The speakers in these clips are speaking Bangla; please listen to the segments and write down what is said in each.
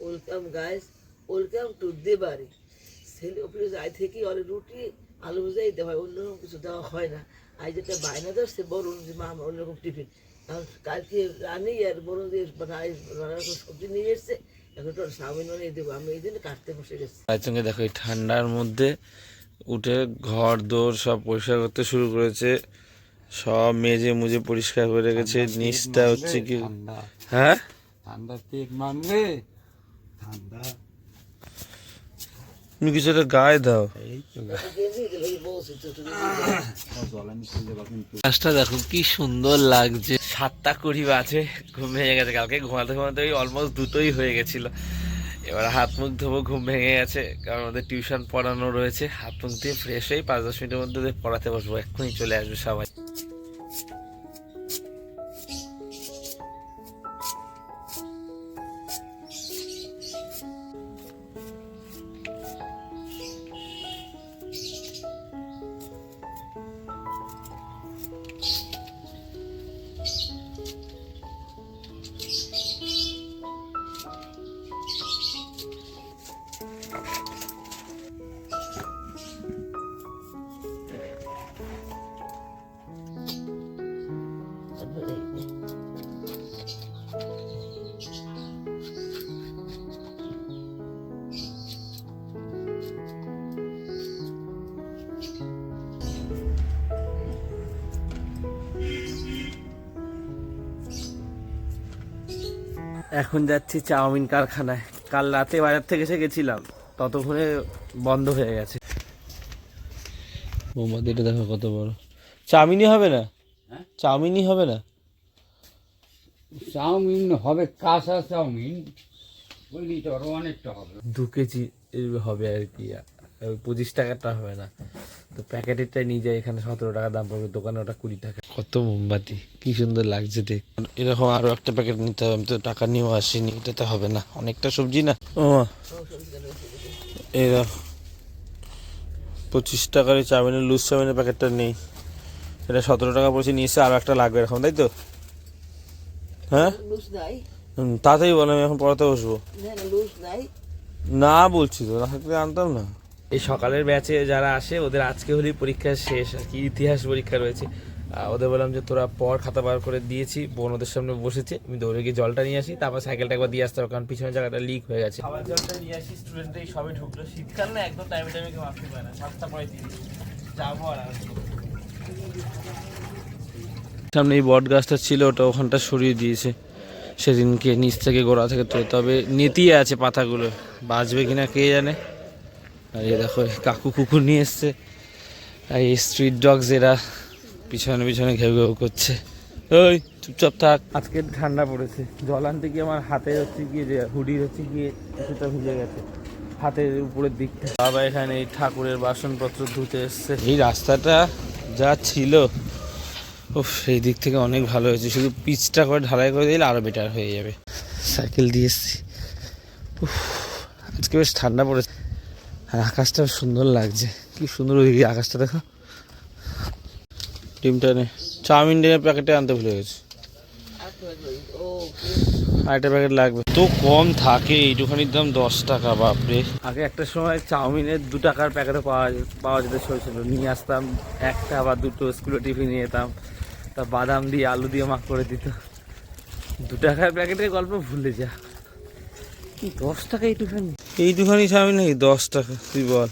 ওয়েলকাম গাইস ওয়েলকাম টু দেবাড়ি ছেলে অফিসে যাই থেকে ওর রুটি আলু ভুজাই দেওয়া হয় অন্যরকম কিছু দেওয়া হয় না। আজ যেটা বায়না ধরছে বলুন যে মা আমার অন্যরকম টিফিন। কারণ কালকে রানি আর বলুন যে রকম সবজি নিয়ে এসছে এখন তো সামিন বানিয়ে দেবো। আমি এই জন্য কাটতে বসে গেছি। তার সঙ্গে দেখো এই ঠান্ডার মধ্যে উঠে ঘর দৌড় সব পরিষ্কার করতে শুরু করেছে। সব মেজে মুজে পরিষ্কার করে রেখেছে। নিচটা হচ্ছে কি? হ্যাঁ? ঠান্ডা তেল মানবে ঠান্ডা তুমি কিছু একটা গায়ে দাও। গাছটা দেখো কি সুন্দর লাগছে। সাতটা কুড়ি বাজে ঘুম ভেঙে গেছে। কালকে ঘুমাতে ঘুমাতে ওই অলমোস্ট দুটোই হয়ে গেছিল। এবার হাত মুখ ধোবো ঘুম ভেঙে গেছে। কারণ ওদের টিউশন পড়ানো রয়েছে। হাত মুখ দিয়ে ফ্রেশ হয়ে পাঁচ দশ মিনিটের মধ্যে ওদের পড়াতে বসবো। এক্ষুনি চলে আসবে সবাই। এখন যাচ্ছি চাউমিন কারখানায়। কাল রাতে বাজার থেকে এসে গেছিলাম। ততক্ষণে বন্ধ হয়ে গেছে। মোমবাতিটা দেখো কত বড়। চাউমিনই হবে না? হ্যাঁ? চাউমিনই হবে না? চাউমিন হবে কাঁচা চাউমিন। বুঝলি তো আরও অনেকটা হবে। দু কেজি হবে আর কি পঁচিশ টাকাটা হবে না। তো প্যাকেটেরটাই নিয়ে যাই এখানে সতেরো টাকা দাম পড়বে দোকানে ওটা কুড়ি টাকা। কত মোমবাতি কি সুন্দর লাগছে দেখ। এরকম আরও একটা প্যাকেট নিতে হবে আমি তো টাকা নিয়েও আসিনি এটাতে হবে না অনেকটা সবজি না? ও দেখো পঁচিশ টাকার এই চাউমিনের লুজ চাউমিনের প্যাকেটটা নেই। এটা সতেরো টাকা পড়ছে নিয়ে এসে আরও একটা লাগবে এরকম তাই তো? হ্যাঁ? তাড়াতাড়ি বলো আমি এখন পড়াতে বসবো। না না লুজ নাই। না বলছি তো না থাকলে আনতাম না। এই সকালের ব্যাচে যারা আসে ওদের আজকে হলেই পরীক্ষা শেষ। আর কি ইতিহাস পরীক্ষা রয়েছে। ওদের বললাম যে তোরা পর খাতা বার করে দিয়েছি বোন ওদের সামনে বসেছে আমি দৌড়ে গিয়ে জলটা নিয়ে আসি তারপর সাইকেলটা একবার দিয়ে আসতে হবে কারণ পিছনের জায়গাটা লিক হয়ে গেছে। খাবার জলটা নিয়ে আসি স্টুডেন্টই সবাই ঢুকলো। শীতকাল না একদম টাইমে টাইমে কেউ আসতে পারে না। সাতটা পঁয়ত্রিশ। যাব আর সামনে এই বট গাছটা ছিল ওটা ওখানটা সরিয়ে দিয়েছে। সেদিনকে নিচ থেকে গোড়া থেকে তো তবে নেতিয়ে আছে পাতাগুলো। বাঁচবে কিনা কে জানে? আর এই দেখো কাকু কুকুর নিয়ে এসছে। আর এই স্ট্রিট ডগস এরা পিছনে পিছনে ঘেউ ঘেউ করছে। ওই চুপচাপ থাক। আজকে ঠান্ডা পড়েছে। জল আনতে গিয়ে আমার হাতে হচ্ছে গিয়ে যে হুডি হচ্ছে গিয়ে কিছুটা ভিজে গেছে। হাতের উপরের দিকটা। বাবা এখানে এই ঠাকুরের বাসনপত্র ধুতে এসছে। এই রাস্তাটা যা ছিল ও সেই দিক থেকে অনেক ভালো হয়েছে। শুধু পিচটা করে ঢালাই করে দিলে আরও বেটার হয়ে যাবে। সাইকেল দিয়ে এসছি। উফ, আজকে বেশ ঠান্ডা পড়েছে। আর আকাশটা সুন্দর লাগছে। কি সুন্দর ওইদিকে আকাশটা, দেখো। ডিমটা নে, চাউমিন ডিমের প্যাকেটে আনতে ভুলে গেছি। আরেকটা প্যাকেট লাগবে। তো কম থাকে, এইটুখানির দাম দশ টাকা, বাপরে। আগে একটা সময় চাউমিনের দু টাকার প্যাকেটও পাওয়া পাওয়া যেত, ছোটো ছোটো। নিয়ে আসতাম একটা বা দুটো স্কুলে টিফিন নিয়ে যেতাম। তা বাদাম দিয়ে, আলু দিয়ে মাখ করে দিত। দু টাকার প্যাকেটের গল্প ভুলে যা। দশ টাকা এইটুখানি এইটুখানি চাউমিন নাকি দশ টাকা? তুই বল।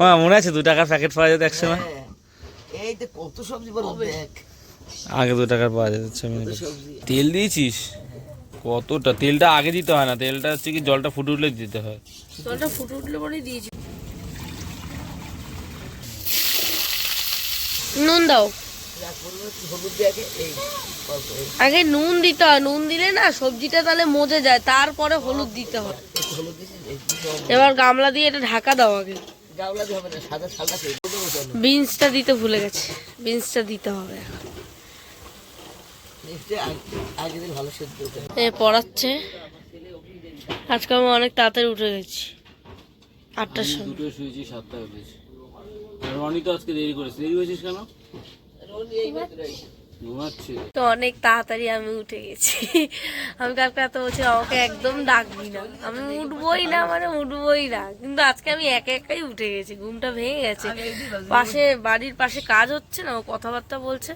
আমার মনে আছে দু টাকার প্যাকেট পাওয়া যেত একসময়? হ্যাঁ। কত সবজি আগে দু টাকার পাওয়া যেত তেল দিয়েছিস? কতটা? তেলটা আগে দিতে হয় না। তেলটা হচ্ছে কি জলটা ফুটে উঠলে দিতে হয়। জলটা ফুটে উঠলে পরেই দিয়েছি। নুন দাও। আগে নুন দিতে হয় নুন দিলে না সবজিটা তাহলে মজে যায় তারপরে হলুদ দিতে হয়। এবার গামলা দিয়ে এটা ঢাকা দাও আগে। বিনসটা দিতে ভুলে গেছে বিনসটা দিতে হবে পড়াচ্ছে। আজকে আমি অনেক তাড়াতাড়ি উঠে গেছি আটটার সময়। শুয়েছি সাতটা উঠেছি। রনি তো আজকে দেরি করেছে। দেরি হয়েছিস কেন? তো অনেক তাড়াতাড়ি আমি উঠে গেছি। আমি কালকে এত বলছি আমাকে একদম ডাকবি না। আমি উঠবই না মানে উঠবই না। কিন্তু আজকে আমি একা একাই উঠে গেছি ঘুমটা ভেঙে গেছে। পাশে বাড়ির পাশে কাজ হচ্ছে না ও কথাবার্তা বলছে।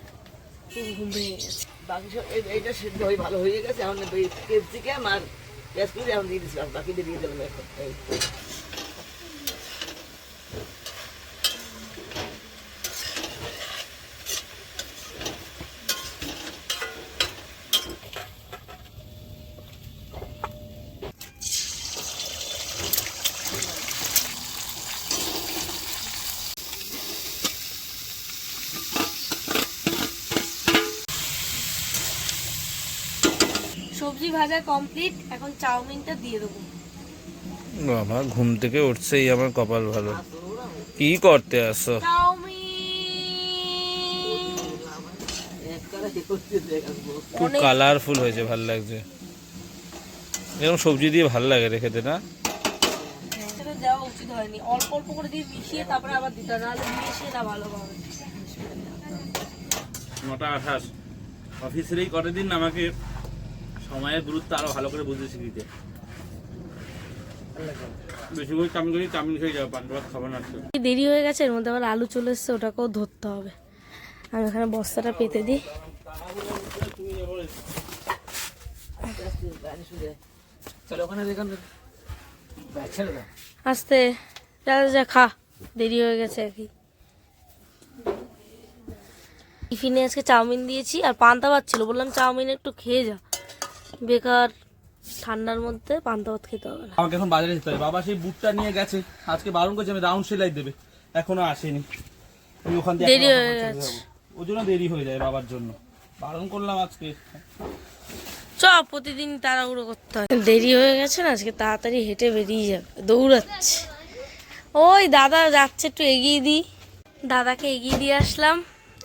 ঘুম ভেঙে গেছে। বাকি সব এই- এইটা সিদ্ধ হয়ে ভালো হয়ে গেছে এখন ক্যাপসিকাম আর পেঁয়াজ করে এখন দিয়ে দিচ্ছিলাম বাকি দিয়ে দিয়ে দিলাম এখন। সবজি ভাজা কমপ্লিট এখন চাউমিনটা দিয়ে দেবো। বাবা ঘুম থেকে উঠছেই আমার কপাল ভালো। কি করতে আসো? খুব কালারফুল হয়েছে ভালো লাগছে। এরকম সবজি দিয়ে ভালো লাগে রে খেতে না? সেটা দেওয়া উচিত হয়নি। অল্প অল্প করে দিয়ে মিশিয়ে তারপরে আবার দিতে হবে নাহলে মিশিয়ে না ভালোভাবে। নটা আঠাশ। অফিসেরই করে দিন আমাকে সময়ের গুরুত্ব আরও ভালো করে বুঝেছি দিতে বেশি করে চাউমিন করি চাউমিন খেয়ে যাব পান্তা ভাত খাব না দেরি হয়ে গেছে এর মধ্যে আবার আলু চলে এসছে ওটাকেও ধরতে হবে। আমি এখানে বস্তাটা পেতে দিই। ওখানে আস্তে যা যা, খা। দেরি হয়ে গেছে আর কি। টিফিনে আজকে চাউমিন দিয়েছি আর পান্তা ভাত ছিল। বললাম চাউমিন একটু খেয়ে যা। বেকার ঠান্ডার মধ্যে পান্তা ভাত খেতে হবে না। আমাকে এখন বাজারে যেতে হবে। বাবা সেই বুটটা নিয়ে গেছে। আজকে বারণ করছে আমি রাউন্ড সেলাই দেবে। এখনও আসেনি। আমি ওখান থেকে দেরি হয়ে গেছে। ওর জন্য দেরি হয়ে যায় বাবার জন্য। বারণ করলাম আজকে। চ প্রতিদিন তাড়াহুড়ো করতে হয়। দেরি হয়ে গেছে না আজকে তাড়াতাড়ি হেঁটে বেরিয়ে যাবে। দৌড়াচ্ছে। ওই দাদা যাচ্ছে একটু এগিয়ে দিই। দাদাকে এগিয়ে দিয়ে আসলাম।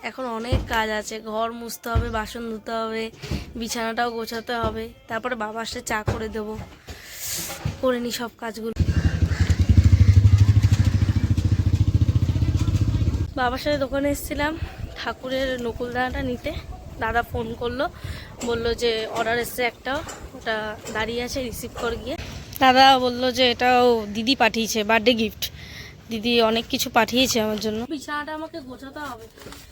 এখন অনেক কাজ আছে, ঘর মুছতে হবে, বাসন ধুতে হবে, বিছানাটাও গোছাতে হবে, তারপরে বাবা আসলে চা করে দেবো। করে নি সব কাজগুলো। বাবার সাথে দোকানে এসেছিলাম, ঠাকুরের নকুলদানাটা নিতে। দাদা ফোন করল, বলল যে অর্ডার এসছে একটা, ওটা দাঁড়িয়ে আছে রিসিভ করে গিয়ে। দাদা বলল যে এটাও দিদি পাঠিয়েছে বার্থডে গিফট দিদি অনেক কিছু পাঠিয়েছে আমার জন্য। বিছানাটা আমাকে গোছাতে হবে।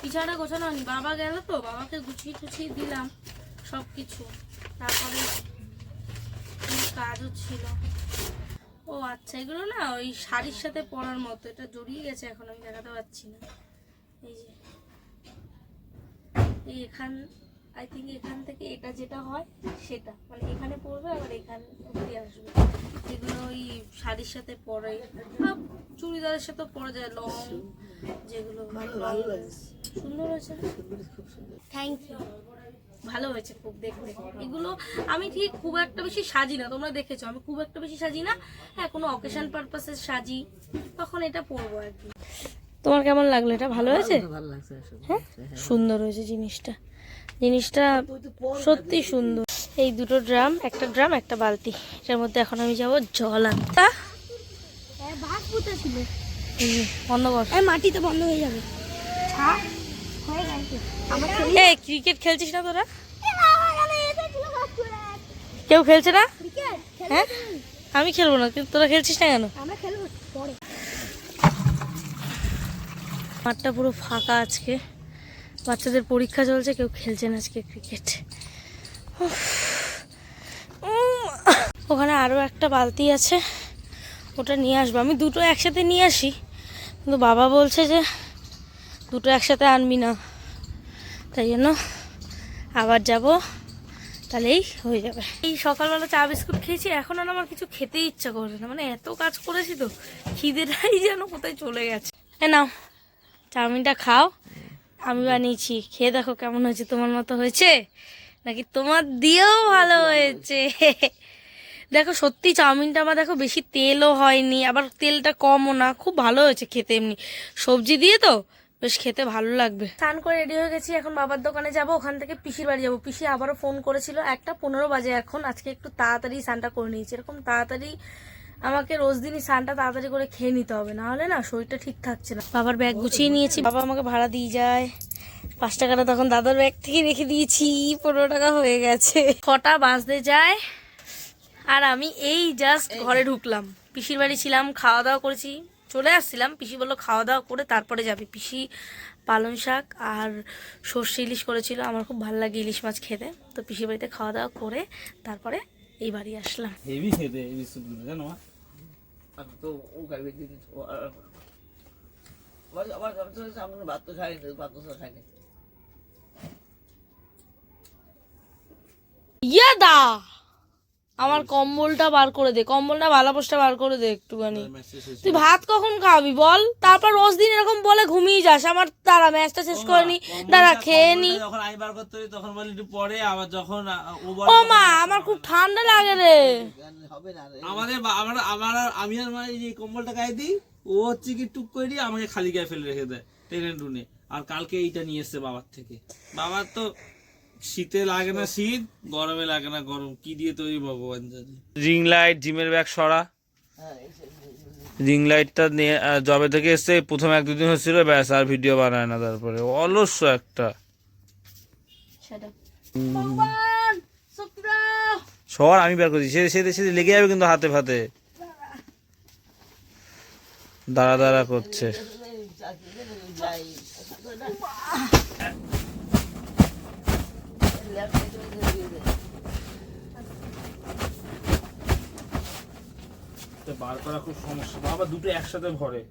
বিছানাটা গোছানো হয়নি। বাবা গেল তো, বাবাকে গুছিয়ে টুছিয়ে দিলাম সব কিছু তারপরে কাজও ছিল। ও আচ্ছা এগুলো না ওই শাড়ির সাথে পরার মতো। এটা জড়িয়ে গেছে এখন, আমি দেখাতে পারছি না। এই যে এখান আই থিঙ্ক এখান থেকে এটা যেটা হয় সেটা। মানে এখানে পড়বে আবার এখানে অব্দি আসবে। যেগুলো ওই শাড়ির সাথে পরে বা চুড়িদারের সাথে পরা যায় লং যেগুলো সুন্দর হয়েছে সুন্দর থ্যাংক ইউ ভালো হয়েছে খুব দেখতে। এগুলো আমি ঠিক খুব একটা বেশি সাজি না তোমরা দেখেছ আমি খুব একটা বেশি সাজি না। হ্যাঁ কোনো অকেশন পারপাসে সাজি তখন এটা পরবো আর কি। তোমার কেমন লাগল? এটা ভালো হয়েছে? ভালো লাগছে আসলে। হ্যাঁ। সুন্দর হয়েছে জিনিসটা। জিনিসটা সত্যি সুন্দর। এই দুটো ড্রাম একটা ড্রাম একটা বালতি। এটার মধ্যে এখন আমি যাব জল আনতে। বন্ধ কর। মাটিতে বন্ধ হয়ে যাবে। এই ক্রিকেট খেলছিস না তোরা? কেউ খেলছে না? হ্যাঁ? আমি খেলব না কিন্তু তোরা খেলছিস না কেন? মাঠটা পুরো ফাঁকা আজকে। বাচ্চাদের পরীক্ষা চলছে, কেউ খেলছে না আজকে ক্রিকেট ওখানে আরও একটা বালতি আছে, ওটা নিয়ে আসব। আমি দুটো একসাথে নিয়ে আসি, কিন্তু বাবা বলছে যে দুটো একসাথে আনবি না। তাই জন্য আবার যাব, তাহলেই হয়ে যাবে। এই সকালবেলা চা বিস্কুট খেয়েছি, এখন আর আমার কিছু খেতে ইচ্ছা করে না। মানে এত কাজ করেছি তো, খিদেটাই যেন কোথায় চলে গেছে। এ নাও, চাউমিনটা খাও। আমি বানিয়েছি। খেয়ে দেখো কেমন হয়েছে। তোমার মতো হয়েছে? নাকি তোমার দিয়েও ভালো হয়েছে? দেখো, সত্যি চাউমিনটা আমার দেখো বেশি তেলও হয়নি। আবার তেলটা কমও না, খুব ভালো হয়েছে খেতে এমনি। সবজি দিয়ে তো বেশ খেতে ভালো লাগবে। স্নান করে রেডি হয়ে গেছি, এখন বাবার দোকানে যাব। ওখান থেকে পিসির বাড়ি যাব। পিসি আবারও ফোন করেছিল, একটা পনেরো বাজে এখন। আজকে একটু তাড়াতাড়ি স্নানটা করে নিয়েছি। এরকম তাড়াতাড়ি আমাকে রোজ দিনই স্নানটা তাড়াতাড়ি করে খেয়ে নিতে হবে না হলে না শরীরটা ঠিক থাকছে না। বাবার ব্যাগ গুছিয়ে নিয়েছি বাবা আমাকে ভাড়া দিয়ে যায়। পাঁচ টাকাটা তখন দাদার ব্যাগ থেকে রেখে দিয়েছি পনেরো টাকা হয়ে গেছে। ছটা বাজতে যায় আর আমি এই জাস্ট ঘরে ঢুকলাম। পিসির বাড়ি ছিলাম খাওয়া দাওয়া করেছি চলে আসছিলাম। পিসি বলল খাওয়া দাওয়া করে তারপরে যাবে। পিসি পালং শাক আর সর্ষে ইলিশ করেছিল আমার খুব ভালো লাগে ইলিশ মাছ খেতে। তো পিসির বাড়িতে খাওয়া দাওয়া করে তারপরে এই বাড়ি আসলাম। হেভি খেতে জানো আমি তো ও ও আর- আমার আমার আমি তো সামনে ভাত তো খাইনি ভাত তো আমার কম্বলটা বার করে দে কম্বলটা ভালো পোস্টটা বার করে দে একটুখানি। তুই ভাত কখন খাবি বল? তারপর রোজ দিন এরকম বলে ঘুমিয়ে যাস আমার দাঁড়া ম্যাচটা শেষ করে নি দাঁড়া খেয়ে নি। যখন আমি বার করতে তখন বলি একটু পরে আবার যখন ও মা আমার খুব ঠান্ডা লাগে রে। হবে না রে। আমাদের আমার আমার আমি আর মানে যে কম্বলটা গায়ে দিই ও হচ্ছে কি টুক করে দিয়ে আমাকে খালি গায়ে ফেলে রেখে দেয় টেনে টুনে আর কালকে এইটা নিয়ে এসছে বাবার থেকে। বাবার তো শীতে লাগে না শীত গরমে লাগে না গরম। কি দিয়ে তৈরি ভগবান জানে। রিং লাইট জিমের ব্যাগ সরা। হ্যাঁ সে- রিং লাইটটা নিয়ে জবে থেকে এসছে প্রথম এক দুদিন হচ্ছিল ব্যাস আর ভিডিও বানায় না তারপরে। অলস্য একটা। সর আমি বের করছি। সে সেদে সেদে লেগে যাবে কিন্তু হাতে ফাতে। দাঁড়া দাঁড়া করছে চাকরি করে যাই ল্যাপটপ দিয়ে দে তো বার করা খুব সমস্যা। বাবা দুটো একসাথে ভরে।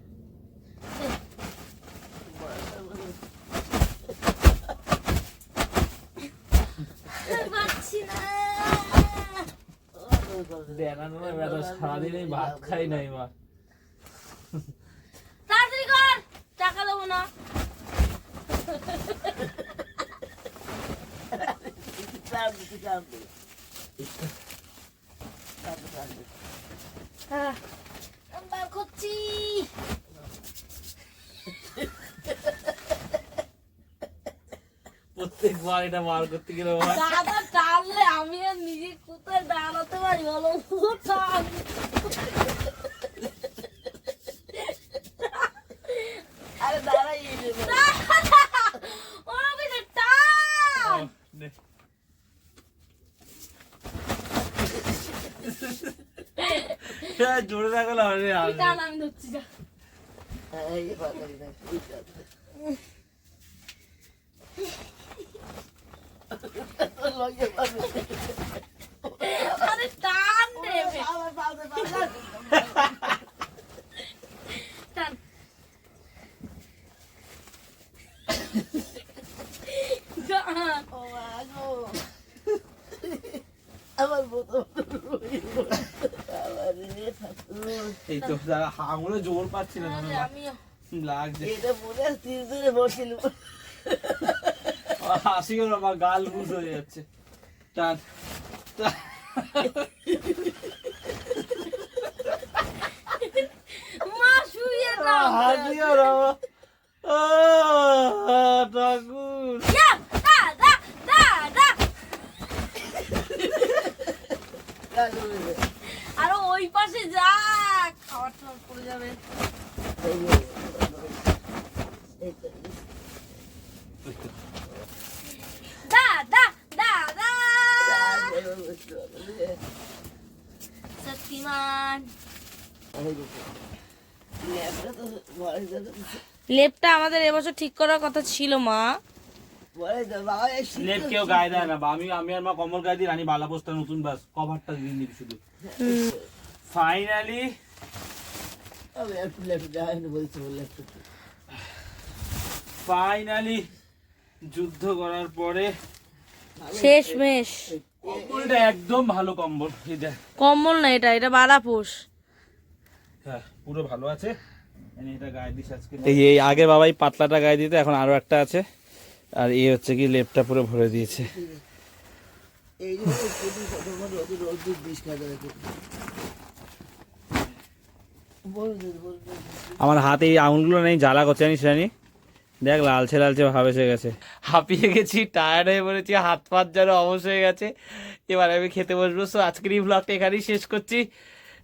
দেখানো না বেটা সারাদিন এই ভাত খাই নাই মা। তাড়াতাড়ি কর টাকা দেবো না। দে, চাপ দে। হ্যাঁ বার প্রত্যেকবার এটা বার করতে গেলে দাদা টানলে আমি আর নিজে কোথায় দাঁড়াতে পারি বলো টান আরে দাঁড়াই এই যে বল। ওরকম যে টান নে। হ্যাঁ, জোরে রাখলে হবে টান আমি ধরছি যা। আরে টান। আমার বোতল রইল। এই তো যারা আঙুলে জোর পাচ্ছি না লাগছে। এটা হয় তিন দিনে বসিল। হাসি গেল আমার গাল বুঝ হয়ে যাচ্ছে। টান। মা শুয়ে ঠাকুর দা দা আর ওই পাশে যা খাবার টাবার পড়ে যাবে। লেপটা আমাদের এবছর ঠিক করার কথা ছিল মা। লেপ কেউ গায়ে দেয় না বা আমি আমি আর মা কমল গায়ে দিই রানী বালা পোস্টার নতুন বাস কভারটা দিয়ে দিবি শুধু। ফাইনালি ফাইনালি যুদ্ধ করার পরে শেষ মেশ। কম্বলটা একদম ভালো কম্বল দেখ কম্বল না এটা এটা বালাপোষ হ্যাঁ পুরো ভালো আছে। এটা গায়ে দিস আজকে। এই এই আগে বাবাই পাতলাটা গায়ে দিতে এখন আরও একটা আছে। আর এই হচ্ছে কি লেপটা পুরো ভরে দিয়েছে। এই জন্য প্রতি তোমার রোদ রোদ বিষ খাওয়া বলুন বলুন আমার হাতে এই আঙুলগুলো নেই, জ্বালা করছে, জানিস জানি দেখ লালচে লালচে ভাব এসে গেছে। হাঁপিয়ে গেছি টায়ার্ড হয়ে পড়েছি, হাত পাত যেন অবশ হয়ে গেছে। এবার আমি খেতে বসবো। সো আজকের এই ব্লগটা এখানেই শেষ করছি।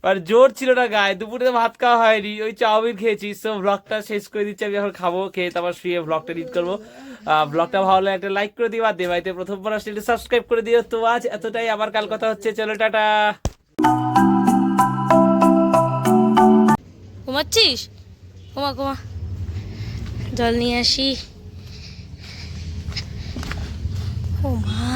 আর জোর ছিল না গায়ে, দুপুরে ভাত খাওয়া হয়নি, ওই চাউমিন খেয়েছি। সো ব্লগটা শেষ করে দিচ্ছি, আমি এখন খাব, খেয়ে তারপর শুয়ে ব্লগটা এডিট করব। ব্লগটা ভালো লাগলে একটা লাইক করে দিও, আর দেবাইতে প্রথমবার আসলে সাবস্ক্রাইব করে দিও। তো আজ এতটাই, আবার কাল কথা হচ্ছে। চলো, টাটা! ঘুমাচ্ছিস? ঘুমা ঘুমা। জল নিয়ে আসি। ও মা